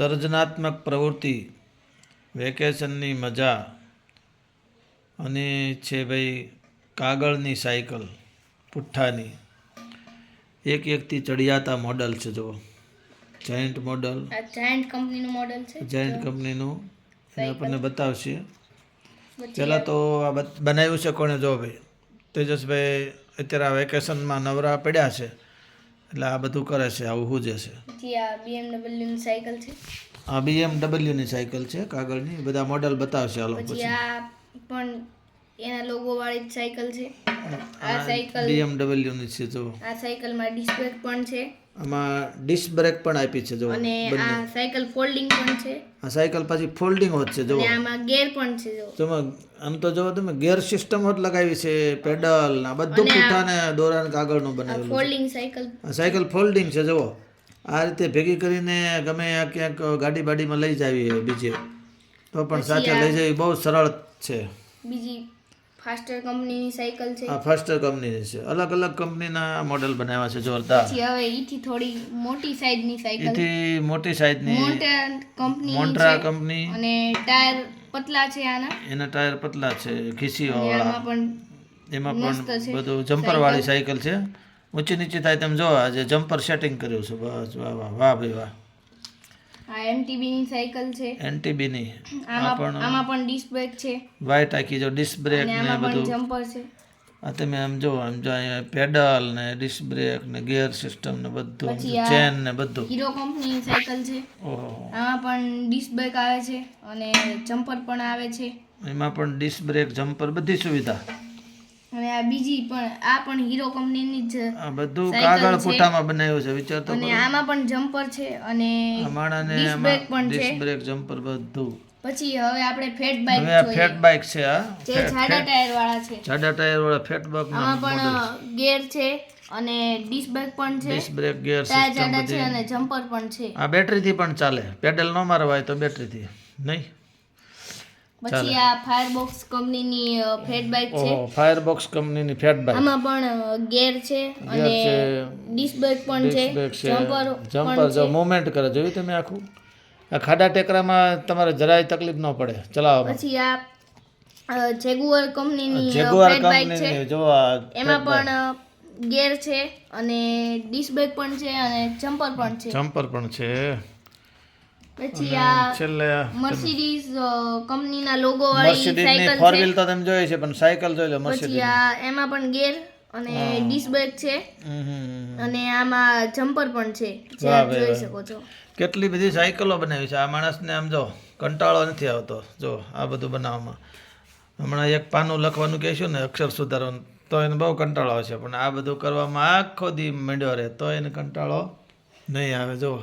સર્જનાત્મક પ્રવૃત્તિ વેકેશનની મજા અને છે ભાઈ કાગળની સાયકલ પુઠ્ઠાની. એક એકથી ચડિયાતા મોડલ છે જો જાયન્ટ મોડલ જાયન્ટ કંપનીનું મોડલ છે જાયન્ટ કંપનીનું એ આપણને બતાવશે. પહેલાં તો આ બનાવ્યું છે કોણે જો ભાઈ. તેજસભાઈ અત્યારે આ વેકેશનમાં નવરા પડ્યા છે. એટલે આ બધું કરે છે આવું હું જે છે પછી આ બીએમડબલ્યુ ની સાયકલ છે. આ બીએમડબલ્યુની સાયકલ છે કાગળની. બધા મોડલ બતાવશે આ લોકો પછી. આ પણ એના લોગો વાળી જ સાયકલ છે. આ સાયકલ બીએમડબલ્યુની છે જો આ સાયકલમાં ડિસ્ક બ્રેક પણ છે. આમાં ડિસ્ક બ્રેક પણ આપી છે જો અને આ સાયકલ ફોલ્ડિંગ પણ છે. આ સાયકલ પાછી ફોલ્ડિંગ હોત છે જો અને આમાં ગેર પણ છે જો તમે આમ તો જો તમે ગેર સિસ્ટમ હોત લગાવી છે પેડલ ના બધું પૂઠાને દોરાન ને કાગળનું બનાવેલું. Folding cycle. આ સાયકલ ફોલ્ડિંગ છે જુઓ. આ રીતે ભેગી કરીને ગમે ક્યાંક ગાડી બાડીમાં લઈ જાવી બીજે. તો પણ સાથે લઈ જવી બહુ સરળ છે. બીજી ફાસ્ટર કંપનીની સાયકલ છે. હા ફાસ્ટર કંપનીની છે. અલગ અલગ કંપનીના મોડેલ બનાવ્યા છે જોરદાર. પછી હવે ઈથી થોડી મોટી સાઈઝની સાયકલ ઈથી મોટી સાઈઝની મોટા કંપની મોન્ટ્રા કંપની અને ટાયર પતલા છે આના. એના ટાયર પતલા છે ખીસીઓ વાળા. પણ એમાં પણ બધું જમ્પર વાળી સાયકલ છે. ઊંચી નીચી થાય તેમ જો આજે જમ્પર સેટિંગ કર્યું છે. બસ વાહ વાહ વાહ ભાઈ વાહ. આ એમટીબી ની સાયકલ છે. એનટીબીની આમાં આમાં પણ ડિસ્ક બ્રેક છે. વાઇટ આખી જો ડિસ્ક બ્રેક ને બધું. જમ્પર છે. આ તમે આમ જો આમ જો અહીંયા પેડલ ને ડિસ્ક બ્રેક ને ગિયર સિસ્ટમ ને બધું ચેન ને બધું. હીરો કંપનીની સાયકલ છે. ઓહો. આમાં પણ ડિસ્ક બ્રેક આવે છે અને જમ્પર પણ આવે છે. એમાં પણ ડિસ્ક બ્રેક જમ્પર બધી સુવિધા. અને આ બીજી પણ આ પણ હીરો કંપનીની જ આ બધું કાગળ ફોટામાં બનાવ્યું છે વિચાર તો અને આમાં પણ જમ્પર છે અને માણાને ડિસ્ક પણ છે. ડિસ્ક બ્રેક જમ્પર બધું. પછી હવે આપણે ફેટ બાઇક હવે ફેટ બાઇક છે આ જે જાડા ટાયર વાળા છે. જાડા ટાયર વાળા ફેટ બાઇક આમાં પણ ગેર છે અને ડિસ્ક બ્રેક પણ છે. Disc brake gear tyre system છે અને જમ્પર પણ છે. આ બેટરીથી પણ ચાલે. પેડલ ન મારવાય તો તો બેટરીથી નહીં? પછી આ ફાયરબોક્સ કંપનીની ફેટ બાઇક છે. ફાયરબોક્સ કંપનીની ફેટ બાઇક આમાં પણ ગેર છે અને. ડિસ્ક બ્રેક પણ છે જમ્પર જમ્પર જો મૂવમેન્ટ કરે જોયું તમે આખું? આ ખાડા ટેકરામાં તમારે જરાય તકલીફ ન પડે. ચલાવો પછી આ જેગુઆર કંપનીની જેગુઆર કંપનીની જો એમાં પણ ગેર છે અને ડિસ્ક બ્રેક પણ છે અને જમ્પર પણ છે. જમ્પર પણ છે. પછી આ છેલ્લે મર્સિડીઝ કંપનીના લોગો વાળી સાયકલ ફોર વ્હીલ તો તમે જોઈ છે પણ સાયકલ જોઈ લો પછી આ એમાં પણ ગેર અને ડિસ્ક બ્રેક છે. હમ, હમ, હમ. અને આમાં જમ્પર પણ છે. જે આપ જોઈ શકો છો. કેટલી બધી સાયકલો બનાવી છે. આ માણસને આમ જો કંટાળો નથી આવતો. જો આ બધું બનાવવામાં. હમણાં એક પાનું લખવાનું કહેશું ને અક્ષર સુધારવાનું. તો એને બહુ કંટાળો આવશે પણ આ બધું કરવામાં આખો દી મંડ્યો રહે. તો એને કંટાળો નહીં આવે. જો